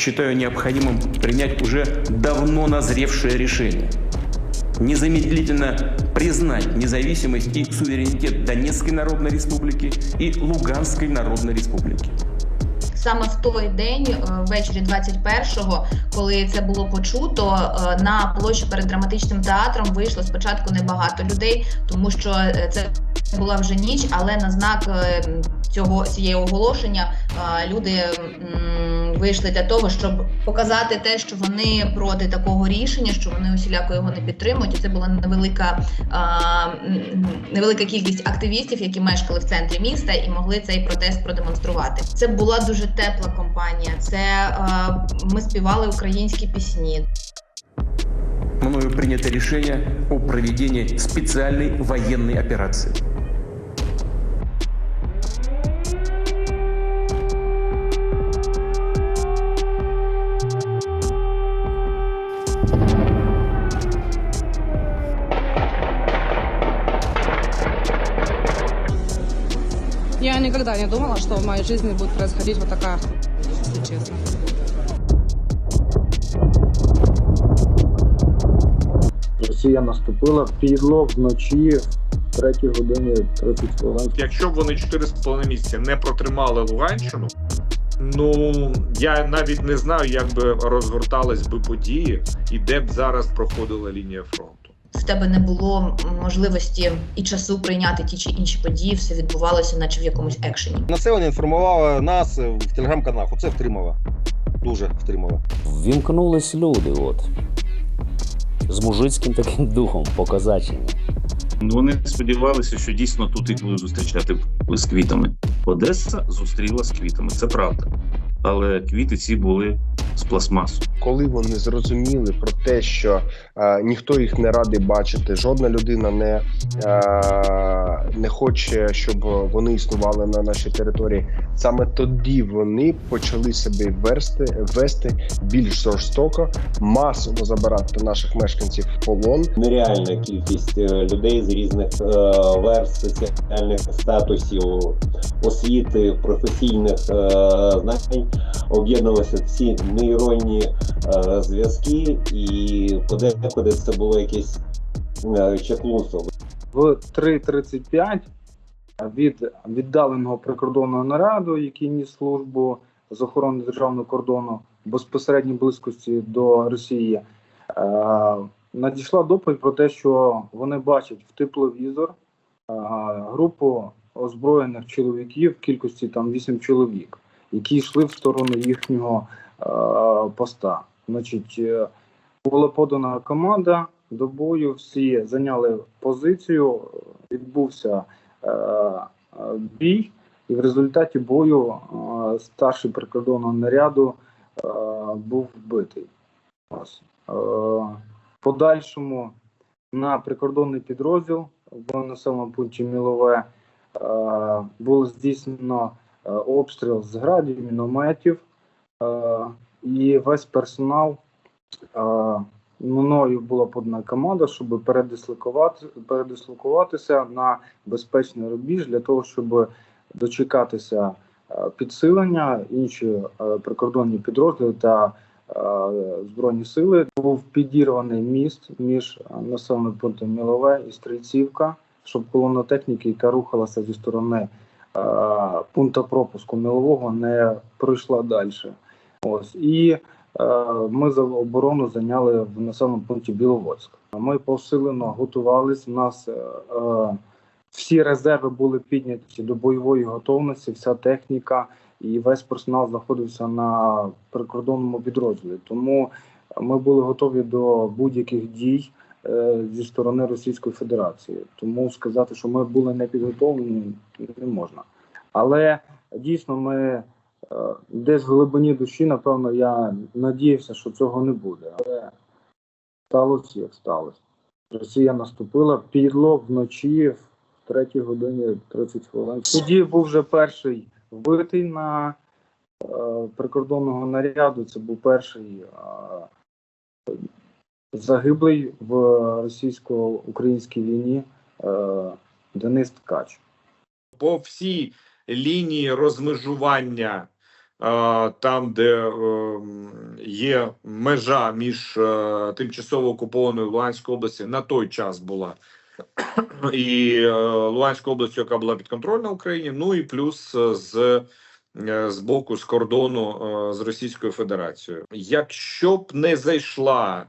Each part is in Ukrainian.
считаю необходимым принять уже давно назревшее решение. Незамедлительно признать независимость и суверенитет Донецкой Народной Республики и Луганской Народной Республики. Саме в той день, е, ввечері 21-го, коли це було почуто, е, на площі перед драматичним театром вийшло спочатку небагато людей, тому що е, це була вже ніч, але на знак цього цієї оголошення люди вийшли для того, щоб показати те, що вони проти такого рішення, що вони усіляко його не підтримують. І це була невелика м, невелика кількість активістів, які мешкали в центрі міста і могли цей протест продемонструвати. Це була дуже тепла компанія. Це е, ми співали українські пісні. Мною принято решение о проведении специальной военной операции. Никогда не думала, что в моей жизни будет происходить вот такая хуйня, если честно. Росія наступила підло вночі в 3 годині 30 хвилин. Якщо б вони 4,5 місяці не протримали Луганщину, ну я навіть не знаю, як би розгортались би події і де б зараз проходила лінія фронту. В тебе не було можливості і часу прийняти ті чи інші події. Все відбувалося, наче в якомусь екшені. Населення інформувало нас в телеграм-каналах. Оце втримало. Дуже втримало. Ввімкнулись люди, от. З мужицьким таким духом по козачині. Ну, Вони сподівалися, що дійсно тут їх будуть зустрічати з квітами. Одеса зустріла з квітами, це правда. Але квіти ці були з пластмасу. коли вони зрозуміли про те, що е, ніхто їх не радий бачити, жодна людина не, е, не хоче, щоб вони існували на нашій території. Саме тоді вони почали себе вести, вести більш жорстоко, масово забирати наших мешканців в полон. нереальна кількість е, людей з різних е, верств соціальних статусів, освіти, професійних е, знань об'єднувалися в ці нейронні е, зв'язки, і подекуди це було якесь е, чаклунство. В 3.35 від віддаленого прикордонного наряду, який ніс службу з охорони державного кордону безпосередній близькості до Росії, е, надійшла доповідь про те, що вони бачать в тепловізор е, групу озброєних чоловіків в кількості там 8 чоловік, які йшли в сторону їхнього поста. Значить, е, була подана команда до бою. Всі зайняли позицію. Відбувся е, е, бій, і в результаті бою е, старший прикордонного наряду е, був вбитий. Е, подальшому на прикордонний підрозділ в населеному пункті Мілове е, було здійснено е, обстріл з градів, мінометів, е, і весь персонал. е, Мною була подана команда, щоб передислокувати, передислокуватися на безпечний рубіж для того, щоб дочекатися е, підсилення, інші е, прикордонні підрозділи та е, збройні сили. Був підірваний міст між е, населеним пунктом Мілове і Стрільцівка, щоб колона техніки, яка рухалася зі сторони е, пункту пропуску Мілового, не пройшла далі. Ось і Е, Ми за оборону зайняли в населеному пункті Біловодськ. Ми посилено готувалися. У нас е, е, всі резерви були підняті до бойової готовності, вся техніка і весь персонал знаходився на прикордонному підрозділі. Тому ми були готові до будь-яких дій зі сторони Російської Федерації. Тому сказати, що ми були не підготовлені, не можна. Але дійсно ми. Е, Десь в глибині душі, напевно, я надіявся, що цього не буде. Але сталося, як сталося. Росія наступила підло вночі в 3 годині 30 хвилин. Тоді був вже перший вбитий на е, прикордонного наряду. Це був перший е, загиблий в російсько-українській війні е, Денис Ткач. По всій лінії розмежування там, де е, є межа між е, тимчасово окупованою Луганською областю, на той час була. І е, Луганською областю, яка була підконтрольна Україні, ну і плюс з, з боку з кордону з Російською Федерацією. Якщо б не зайшла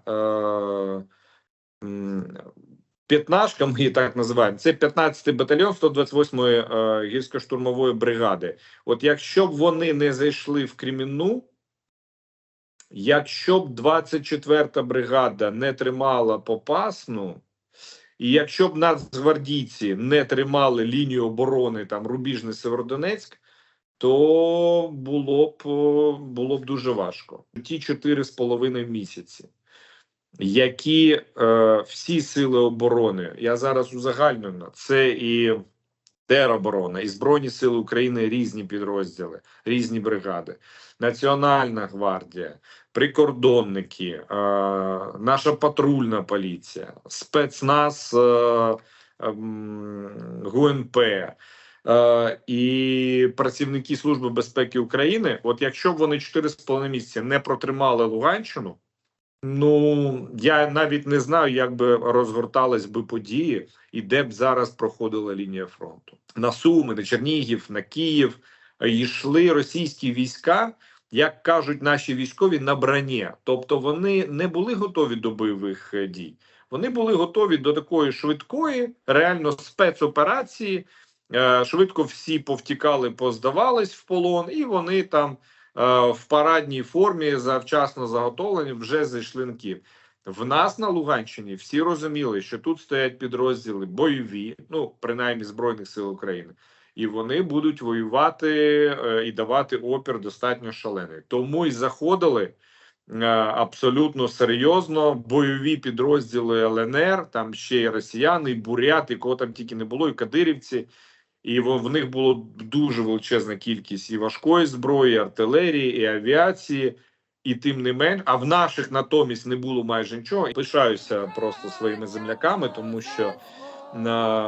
п'ятнашка, ми її так називаємо, це 15-й батальйон 128-ї е, гірсько-штурмової бригади. От якщо б вони не зайшли в Кремінну, якщо б 24-та бригада не тримала Попасну, і якщо б нацгвардійці не тримали лінію оборони там Рубіжний Северодонецьк, то було б було б дуже важко. Ті чотири з половиною місяці, які е, всі сили оборони, я зараз узагальнюю, це і тероборона, і Збройні Сили України різні підрозділи, різні бригади, Національна гвардія, прикордонники, е, наша патрульна поліція, спецназ е, ем, ГУНП. Е, і працівники Служби безпеки України, от якщо б вони 4,5 місяці не протримали Луганщину, ну я навіть не знаю, як би розгортались би події і де б зараз проходила лінія фронту. На Суми, на Чернігів, на Київ йшли російські війська, як кажуть наші військові, на броні. Тобто вони не були готові до бойових е, дій. Вони були готові до такої швидкої, реально спецоперації. Е, Швидко всі повтікали, поздавались в полон, і вони там в парадній формі завчасно заготовлені вже зайшли на Київ. В нас на Луганщині всі розуміли, що тут стоять підрозділи бойові, ну принаймні збройних сил України, і вони будуть воювати е, і давати опір достатньо шалений. Тому й заходили е, абсолютно серйозно бойові підрозділи ЛНР, там ще й росіяни, і буряти, кого там тільки не було, і кадирівці. І в, них було дуже величезна кількість і важкої зброї, і артилерії, і авіації, і тим не менш, а в наших натомість не було майже нічого. Пишаюся просто своїми земляками, тому що е,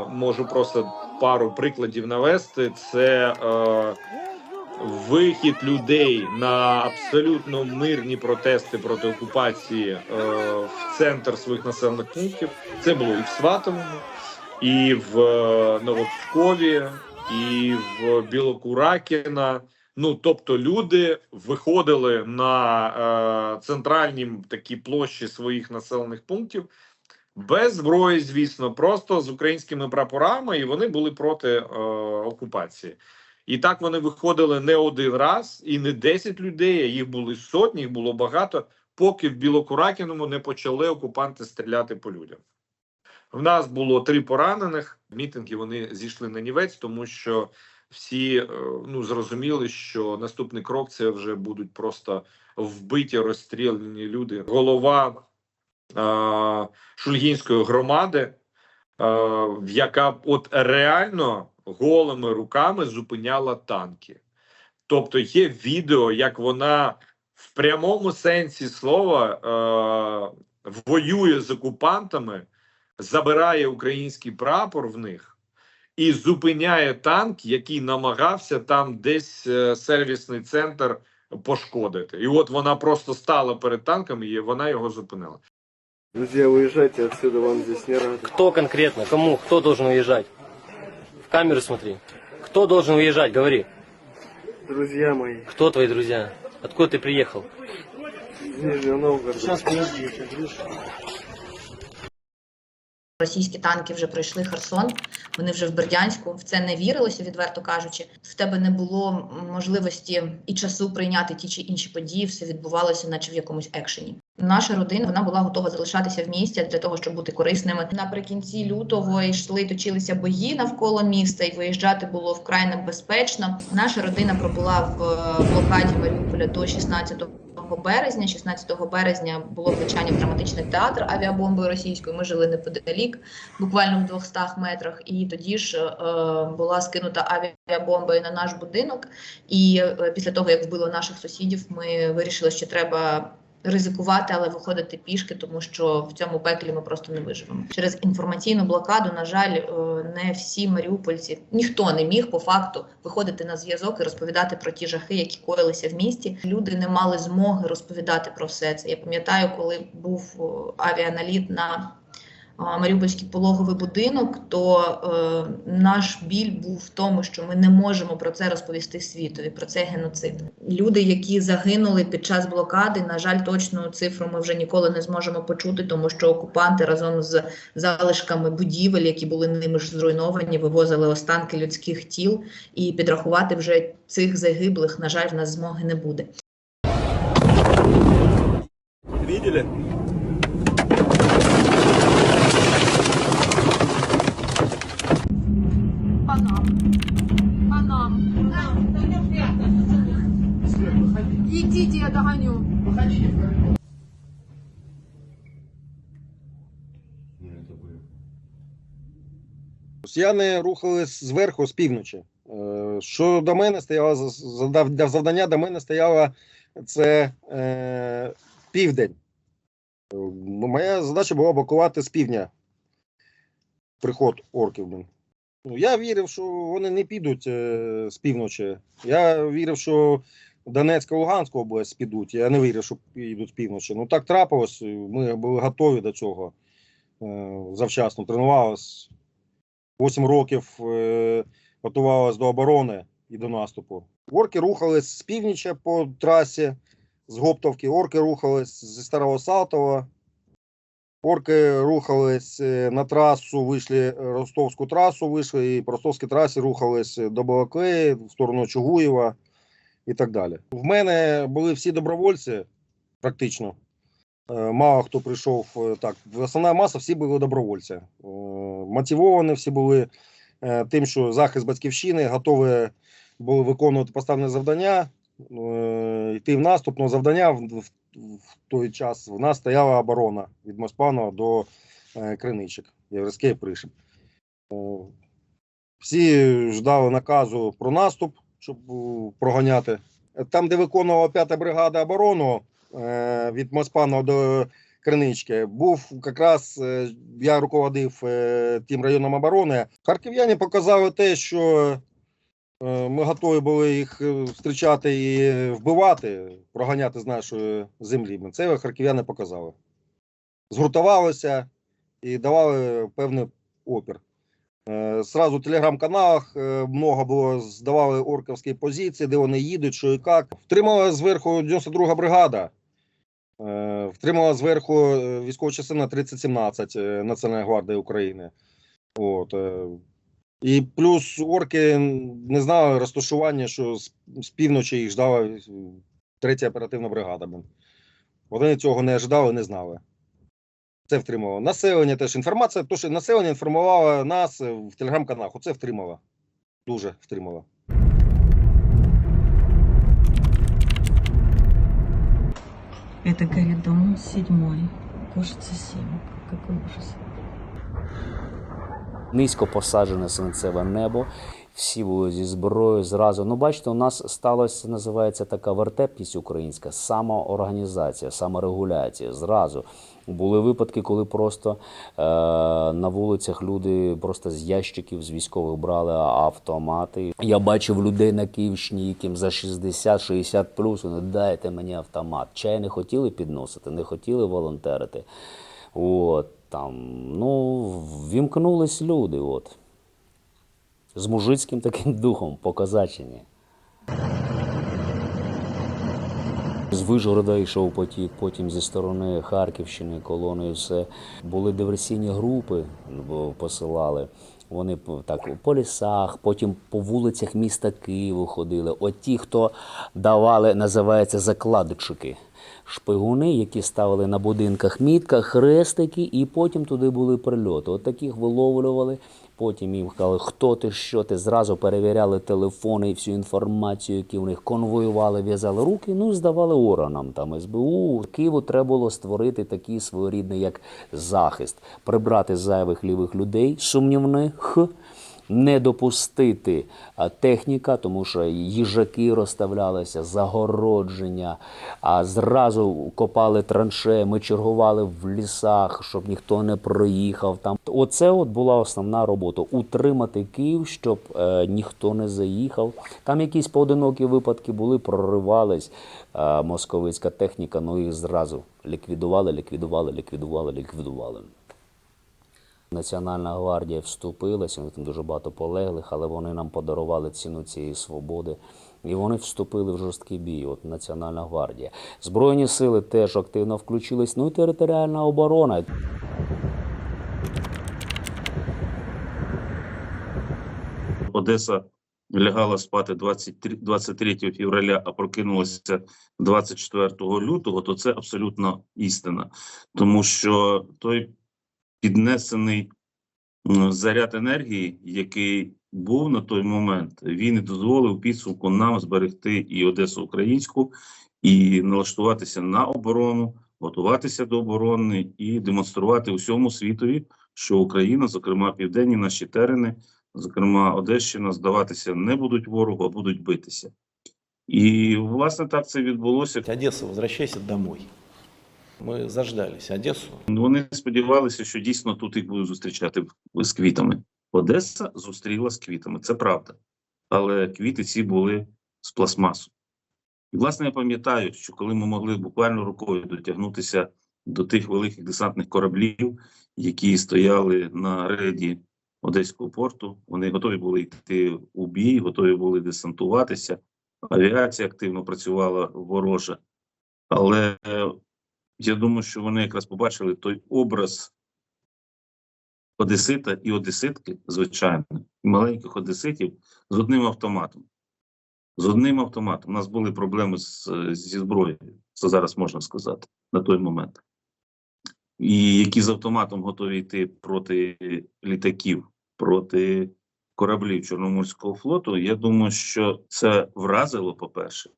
можу просто пару прикладів навести. Це е, вихід людей на абсолютно мирні протести проти окупації е, в центр своїх населених пунктів. Це було і в Сватовому, і в е, Новопскові, і в Білокуракіна. Ну, тобто, люди виходили на е, центральні такі площі своїх населених пунктів без зброї, звісно, просто з українськими прапорами, і вони були проти е, окупації. І так вони виходили не один раз, і не 10 людей, а їх були сотні, їх було багато, поки в Білокуракіному не почали окупанти стріляти по людям. В нас було три поранених. Мітинги вони зійшли на нівець, тому що всі е, ну зрозуміли, що наступний крок це вже будуть просто вбиті, розстріляні люди. Голова е, Шульгінської громади, е, яка от реально голими руками зупиняла танки. Тобто є відео, як вона в прямому сенсі слова е, воює з окупантами, забирає український прапор в них і зупиняє танк, який намагався там десь е, сервісний центр пошкодити. І от вона просто стала перед танком і вона його зупинила. Друзья, уезжайте отсюда, вам здесь не рады. Кто конкретно? Кому? Кто должен уезжать? В камеру смотри. Кто должен уезжать? Говори. Друзья мои, Кто твои друзья? Откуда ты приехал? из Нижнего Новгорода. Російські танки вже пройшли Херсон, вони вже в Бердянську. В це не вірилося, відверто кажучи. В тебе не було можливості і часу прийняти ті чи інші події. Все відбувалося, наче в якомусь екшені. Наша родина вона була готова залишатися в місті для того, щоб бути корисними. Наприкінці лютого йшли, точилися бої навколо міста, і виїжджати було вкрай небезпечно. Наша родина пробула в блокаді Маріуполя до 16 березня. 16 березня було влучання в драматичний театр авіабомбою російською. Ми жили неподалік, буквально в 200 метрах. І тоді ж е, була скинута авіабомба на наш будинок. І е, після того, як вбило наших сусідів, ми вирішили, що треба ризикувати, але виходити пішки, тому що в цьому пеклі ми просто не виживемо. Через інформаційну блокаду, на жаль, е, не всі маріупольці, ніхто не міг по факту виходити на зв'язок і розповідати про ті жахи, які коїлися в місті. Люди не мали змоги розповідати про все це. Я пам'ятаю, коли був авіаналіт на Маріупольський пологовий будинок, то е, наш біль був в тому, що ми не можемо про це розповісти світові, про це геноцид. Люди, які загинули під час блокади, на жаль, точну цифру ми вже ніколи не зможемо почути, тому що окупанти разом з залишками будівель, які були ними ж зруйновані, вивозили останки людських тіл, і підрахувати вже цих загиблих, на жаль, в нас змоги не буде. Видели? Панам. Панам. Идите, я догоню. Росіяни рухались зверху з півночі. Е, Що до мене стояло за- завдання до мене стояло це е, південь. Е, Моя задача була блокувати з півдня приход орків. Ну, я вірив, що вони не підуть е, з півночі. Я вірив, що Донецька, Луганська область підуть. Я не вірив, що підуть з півночі. Ну так трапилось. Ми були готові до цього е, завчасно. Тренувалися 8 років е, готувалися до оборони і до наступу. Орки рухались з північа по трасі з Гоптовки, орки рухались зі Старого Салтова. Орки рухались е, на трасу, вийшли е, Ростовську трасу, вийшли і по Ростовській трасі рухались до Балаклеї, в сторону Чугуєва і так далі. В мене були всі добровольці, практично. Е, Мало хто прийшов так. Основна маса всі були добровольці. Мотивовані всі були тим, що захист батьківщини готові були виконувати поставлене завдання, йти в наступ. Но завдання в, в, той час в нас стояла оборона від Моспанова до е, Криничок, Єврейський пришиб. Е, всі ждали наказу про наступ, щоб е, проганяти. Там, де виконувала 5-та бригада оборону від Моспанова до Кринички, був якраз я руководив тим районом оборони. Харків'яни показали те, що ми готові були їх е, зустрічати і вбивати, проганяти з нашої землі. Це харків'яни показали. Згуртувалися і давали певний опір. Е, Сразу в телеграм-каналах е, много було, здавали орковські позиції, де вони їдуть, що і як. Втримала зверху 92-га бригада. Е, Втримала зверху е, військова частина 3017 е, Національної гвардії України. От. І плюс орки не знали розташування, що з, півночі їх ждала третя оперативна бригада. Вони цього не ожидали, не знали. Це втримало. Населення теж інформація, то що населення інформувало нас в телеграм-каналах. Оце втримало. Дуже втримало. Это горит дом седьмой, Кошица семь. Какой ужас. Низько посаджене сонцеве небо. Всі були зі зброєю зразу. Ну, бачите, у нас сталося, називається така вертепність українська, самоорганізація, саморегуляція. Зразу були випадки, коли просто е, на вулицях люди просто з ящиків з військових брали автомати. Я бачив людей на Київщині, яким за 60-60 плюс, вони дайте мені автомат. Чай не хотіли підносити, не хотіли волонтерити. От там, ну, вімкнулись люди. От з мужицьким таким духом по козачині. З Вижгорода йшов потік, потім зі сторони Харківщини, колоною все. Були диверсійні групи, посилали. Вони так по лісах, потім по вулицях міста Києва ходили. От ті, хто давали, називається закладчики. Шпигуни, які ставили на будинках мітках, хрестики, і потім туди були прильоти. От таких виловлювали. Потім їм казали, хто ти, що ти. Зразу перевіряли телефони і всю інформацію, які в них конвоювали, в'язали руки, ну здавали органам там СБУ. Києву треба було створити такий своєрідний як захист, прибрати зайвих лівих людей, сумнівних, не допустити техніка, тому що їжаки розставлялися, загородження, а зразу копали траншеї, ми чергували в лісах, щоб ніхто не проїхав там. Оце от була основна робота утримати Київ, щоб е, ніхто не заїхав. Там якісь поодинокі випадки були, проривались е, московицька техніка, ну їх зразу ліквідували, ліквідували, ліквідували, ліквідували. Національна гвардія вступилася, там дуже багато полеглих, але вони нам подарували ціну цієї свободи. І вони вступили в жорсткий бій. От Національна гвардія. Збройні сили теж активно включились. Ну і територіальна оборона. Одеса лягала спати 23, 23 февраля, а прокинулася 24 лютого, то це абсолютно істина. Тому що той піднесений заряд енергії, який був на той момент, він і дозволив підсумку нам зберегти і Одесу українську, і налаштуватися на оборону, готуватися до оборони і демонструвати усьому світові, що Україна, зокрема південні наші терени, зокрема Одещина, здаватися не будуть ворогу, а будуть битися. І власне так це відбулося. Одесса, возвращайся домой. Мы заждались Одессу. Вони сподівалися, що дійсно тут їх будуть зустрічати з квітами. Одеса зустріла з квітами, це правда. Але квіти ці були з пластмасу. І, власне, я пам'ятаю, що коли ми могли буквально рукою дотягнутися до тих великих десантних кораблів, які стояли на рейді Одеського порту, вони готові були йти у бій, готові були десантуватися. Авіація активно працювала ворожа. Але я думаю, що вони якраз побачили той образ одесита і одеситки, звичайно, маленьких одеситів з одним автоматом. З одним автоматом. У нас були проблеми з, зі зброєю, це зараз можна сказати, на той момент. І які з автоматом готові йти проти літаків, проти кораблів Чорноморського флоту, я думаю, що це вразило, по-перше,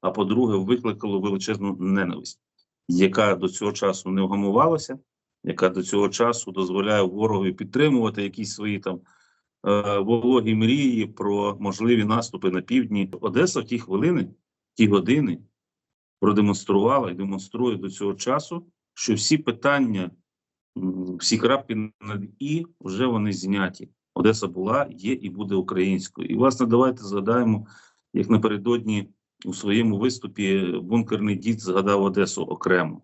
а по-друге, викликало величезну ненависть яка до цього часу не вгамувалася, яка до цього часу дозволяє ворогові підтримувати якісь свої там е, вологі мрії про можливі наступи на півдні. Одеса в ті хвилини, ті години продемонструвала і демонструє до цього часу, що всі питання, всі крапки над і вже вони зняті. Одеса була, є і буде українською. І власне давайте згадаємо, як напередодні у своєму виступі бункерний дід згадав Одесу окремо.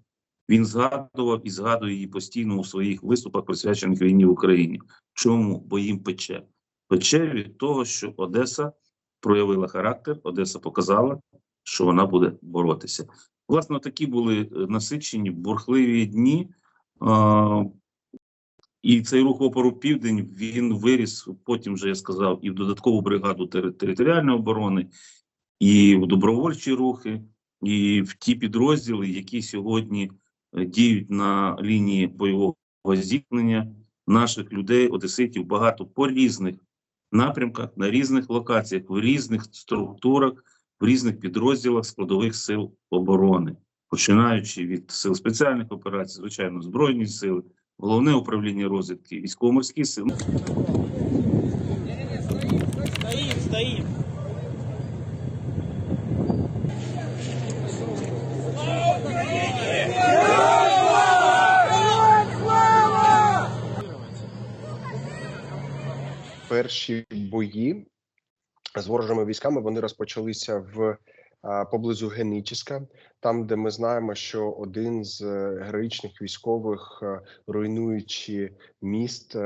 Він згадував і згадує її постійно у своїх виступах, присвячених війні в Україні. Чому? Бо їм пече. Пече від того, що Одеса проявила характер, Одеса показала, що вона буде боротися. Власне, такі були е, насичені, бурхливі дні. І цей рух опору Південь він виріс потім, вже я сказав, і в додаткову бригаду територіальної оборони, і в добровольчі рухи, і в ті підрозділи, які сьогодні е, діють на лінії бойового зіткнення наших людей, одеситів, багато по різних напрямках, на різних локаціях, в різних структурах, в різних підрозділах складових сил оборони, починаючи від сил спеціальних операцій, звичайно, збройні сили, головне управління розвідки, військово-морські сили. Перші бої з ворожими військами вони розпочалися в поблизу Генічіска, там, де ми знаємо, що один з е, героїчних військових, е, руйнуючи міст, е,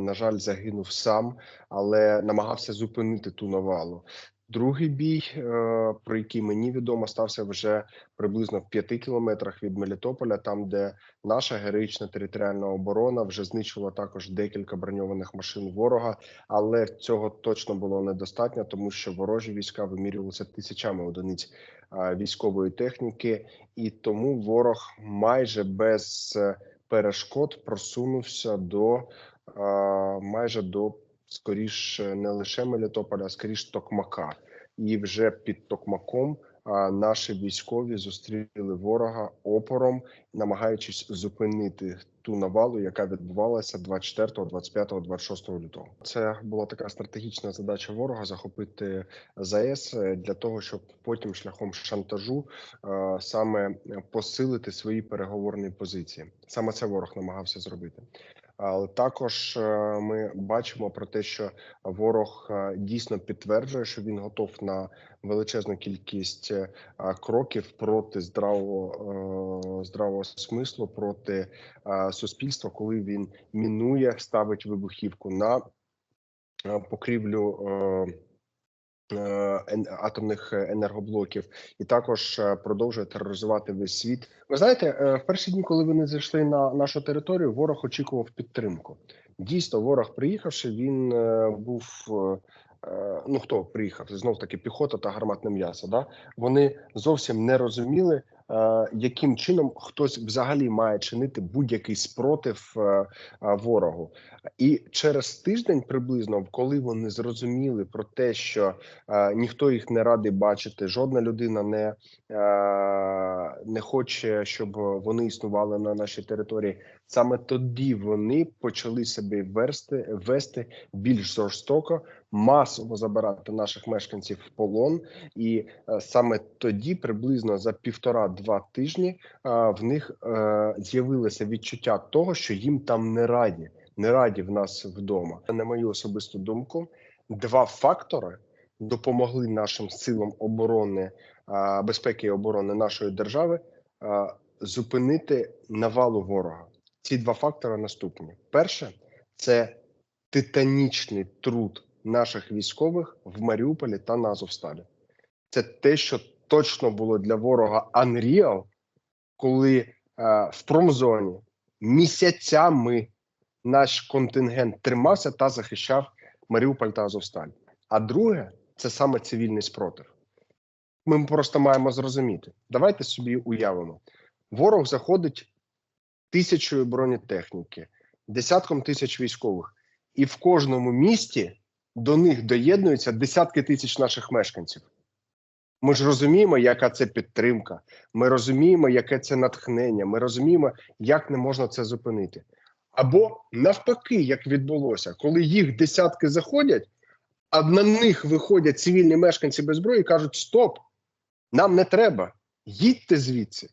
на жаль, загинув сам, але намагався зупинити ту навалу. Другий бій, е, про який мені відомо, стався вже приблизно в п'яти кілометрах від Мелітополя, там, де наша героїчна територіальна оборона вже знищила також декілька броньованих машин ворога, але цього точно було недостатньо, тому що ворожі війська вимірювалися тисячами одиниць військової техніки, і тому ворог майже без е, перешкод просунувся до майже до скоріш не лише Мелітополя, а скоріш Токмака. І вже під Токмаком наші військові зустріли ворога опором, намагаючись зупинити ту навалу, яка відбувалася 24, 25, 26 лютого. Це була така стратегічна задача ворога захопити ЗАЕС е, для того, щоб потім шляхом шантажу е, саме посилити свої переговорні позиції. Саме це ворог намагався зробити. Але також е, ми бачимо про те, що ворог е, дійсно підтверджує, що він готов на величезну кількість е, кроків проти здравого, здравого смислу, проти суспільства, коли він мінує, ставить вибухівку на покрівлю. Е, атомних е, енергоблоків і також е, продовжує тероризувати весь світ. Ви знаєте, в перші дні, коли вони зайшли на нашу територію, ворог очікував підтримку. Дійсно, ворог приїхавши, він був. Ну, хто приїхав? Знов таки піхота та гарматне м'ясо. Да? Вони зовсім не розуміли, яким чином хтось взагалі має чинити будь-який спротив е, е, ворогу. І через тиждень приблизно, коли вони зрозуміли про те, що е, ніхто їх не радий бачити, жодна людина не, е, не хоче, щоб вони існували на нашій території. Саме тоді вони почали себе вести, вести більш жорстоко, масово забирати наших мешканців в полон. І е, саме тоді, приблизно за півтора-два тижні, е, в них е, з'явилося відчуття того, що їм там не раді не раді в нас вдома. На мою особисту думку, два фактори допомогли нашим силам оборони безпеки і оборони нашої держави зупинити навалу ворога. Ці два фактори наступні: перше це титанічний труд наших військових в Маріуполі та на Азовсталі. Це те, що точно було для ворога Unreal, коли е, в промзоні місяцями наш контингент тримався та захищав Маріуполь та Азовсталь. А друге, це саме цивільний спротив. Ми просто маємо зрозуміти. Давайте собі уявимо: ворог заходить тисячою бронетехніки, десятком тисяч військових, і в кожному місті до них доєднуються десятки тисяч наших мешканців. Ми ж розуміємо, яка це підтримка. Ми розуміємо, яке це натхнення. Ми розуміємо, як не можна це зупинити. Або навпаки, як відбулося, коли їх десятки заходять, а на них виходять цивільні мешканці без зброї і кажуть: Стоп, нам не треба, їдьте звідси.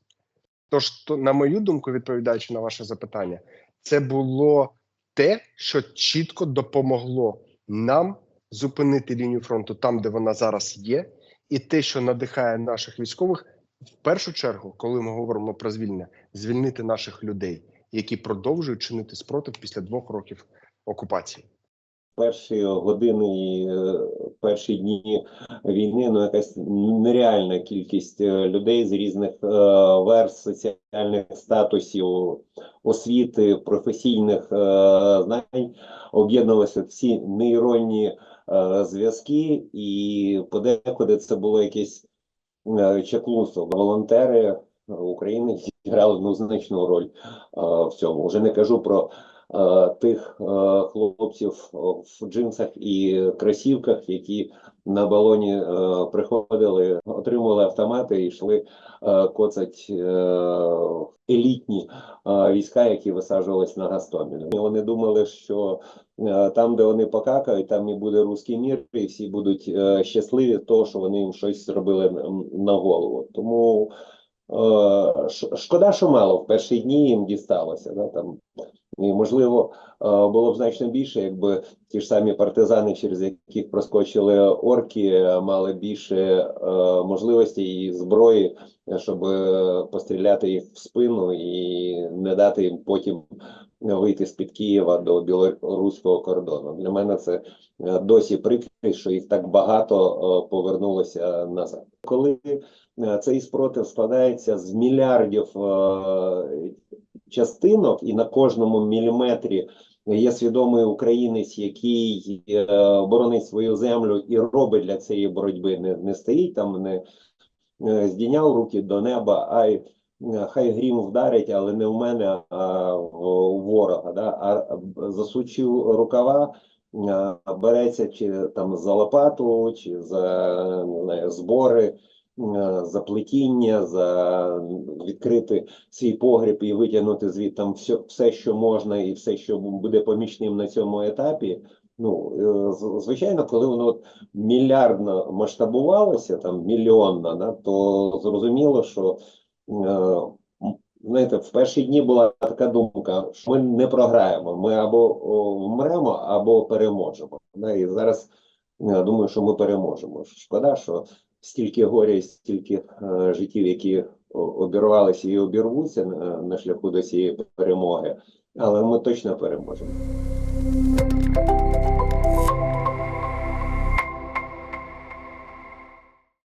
Тож, то, на мою думку, відповідаючи на ваше запитання, це було те, що чітко допомогло нам зупинити лінію фронту там, де вона зараз є, і те, що надихає наших військових, в першу чергу, коли ми говоримо про звільнення, звільнити наших людей, які продовжують чинити спротив після двох років окупації. Перші години і е, перші дні війни ну якась нереальна кількість е, людей з різних е, верств соціальних статусів, освіти, професійних знань об'єднувалися в ці нейронні зв'язки, і подекуди це було якесь е, чаклунство. Волонтери України грали ну, значну роль в цьому. Вже не кажу про тих е, хлопців в джинсах і кросівках, які на балоні е, приходили, отримували автомати і йшли е, коцать е, елітні е, війська, які висаджувались на Гастомелі. І Вони думали, що е, там, де вони покакають, там і буде руський мір, і всі будуть е, щасливі, того, що вони їм щось зробили на, голову. Тому Е, Шкода, що мало в перші дні їм дісталося. Да, там, і, можливо, е, було б значно більше, якби ті ж самі партизани, через яких проскочили орки, е, мали більше е, можливостей і зброї, щоб постріляти їх в спину і не дати їм потім вийти з-під Києва до білоруського кордону. Для мене це досі прикрість, що їх так багато повернулося назад. Коли цей спротив складається з мільярдів частинок, і на кожному міліметрі є свідомий українець, який е, боронить свою землю і робить для цієї боротьби. Не, не стоїть там, не е, здійняв руки до неба, а й е, хай грім вдарить, але не в мене, а у ворога. Да? А засучив рукава. е, Береться чи там за лопату, чи за не збори, за плетіння, за відкрити свій погріб і витягнути звідти все, все, що можна, і все, що буде помічним на цьому етапі. Ну, е, звичайно, коли воно от мільярдно масштабувалося, там мільйонно, да, то зрозуміло, що е, знаєте, в перші дні була така думка, що ми не програємо, ми або вмремо, або переможемо. Да, і зараз я думаю, що ми переможемо. Шкода, що стільки горя, стільки е, життів, які обірвалися і обірвуться на, на шляху до цієї перемоги, але ми точно переможемо.